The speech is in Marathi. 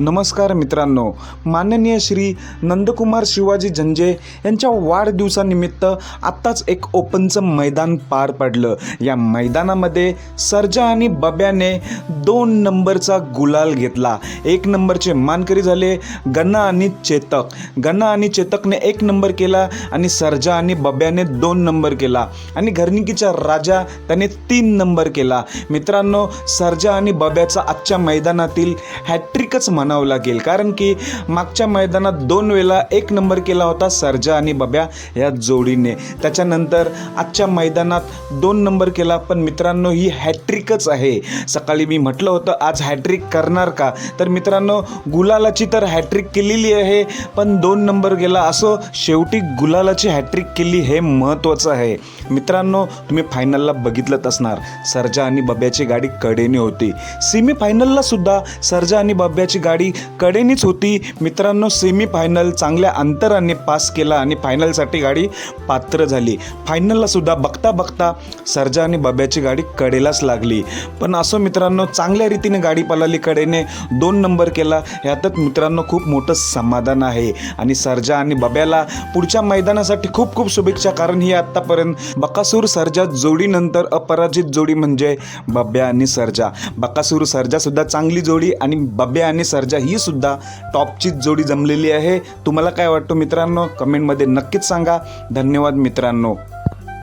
नमस्कार मित्रांनो. माननीय श्री नंदकुमार शिवाजी झंजे यांच्या वाढदिवसानिमित्त आत्ताच एक ओपनचं मैदान पार पडलं. या मैदानामध्ये सर्जा आणि बब्याने दोन नंबरचा गुलाल घेतला. एक नंबरचे मानकरी झाले गन्ना आणि चेतक. गन्ना आणि चेतकने एक नंबर केला आणि सर्जा आणि बब्याने दोन नंबर केला. आणि घरनिकीचा राजा त्याने तीन नंबर केला. मित्रांनो सर्जा आणि बब्याचा आजच्या मैदानातील हॅट्रिकच म्हणावं लागेल. कारण की मागच्या मैदानात दोन वेळा एक नंबर केला होता सर्जा आणि बब्या या जोडीने. त्याच्यानंतर आजच्या मैदानात दोन नंबर केला पण मित्रांनो ही हॅट्रिकच आहे. सकाळी मी म्हटलं होतं आज हॅट्रिक करणार का? तर मित्रांनो गुलालाची तर हॅट्रिक केलेली आहे पण दोन नंबर गेला असो शेवटी गुलालाची हॅट्रिक केली हे महत्त्वाचं आहे. मित्रांनो तुम्ही फायनलला बघितलंच असणार सर्जा आणि बब्याची गाडी कडेने होती. सेमी फायनलला सुद्धा सर्जा आणि बब्याची गाडी कडेनीच होती. मित्रांनो सेमीफायनल चांगल्या अंतराने पास केला आणि फायनलसाठी गाडी पात्र झाली. फायनलला सुद्धा बघता बघता सर्जा आणि बब्याची गाडी कडेलाच लागली. पण असं मित्रांनो चांगल्या रीतीने गाडी पलाली कडेने दोन नंबर केला. यातच मित्रांनो खूप मोठं समाधान आहे. आणि सर्जा आणि बब्याला पुढच्या मैदानासाठी खूप खूप शुभेच्छा. कारण ही आत्तापर्यंत बकासूर सर्जा जोडीनंतर अपराजित जोडी म्हणजे बब्या आणि सर्जा. बकासूर सर्जा सुद्धा चांगली जोडी आणि बब्या आणि सर्जा ही सुद्धा टॉपचीच जोडी जमलेली आहे. तुम्हाला काय वाटतं मित्रांनो? कमेंटमध्ये नक्कीच सांगा. धन्यवाद मित्रांनो.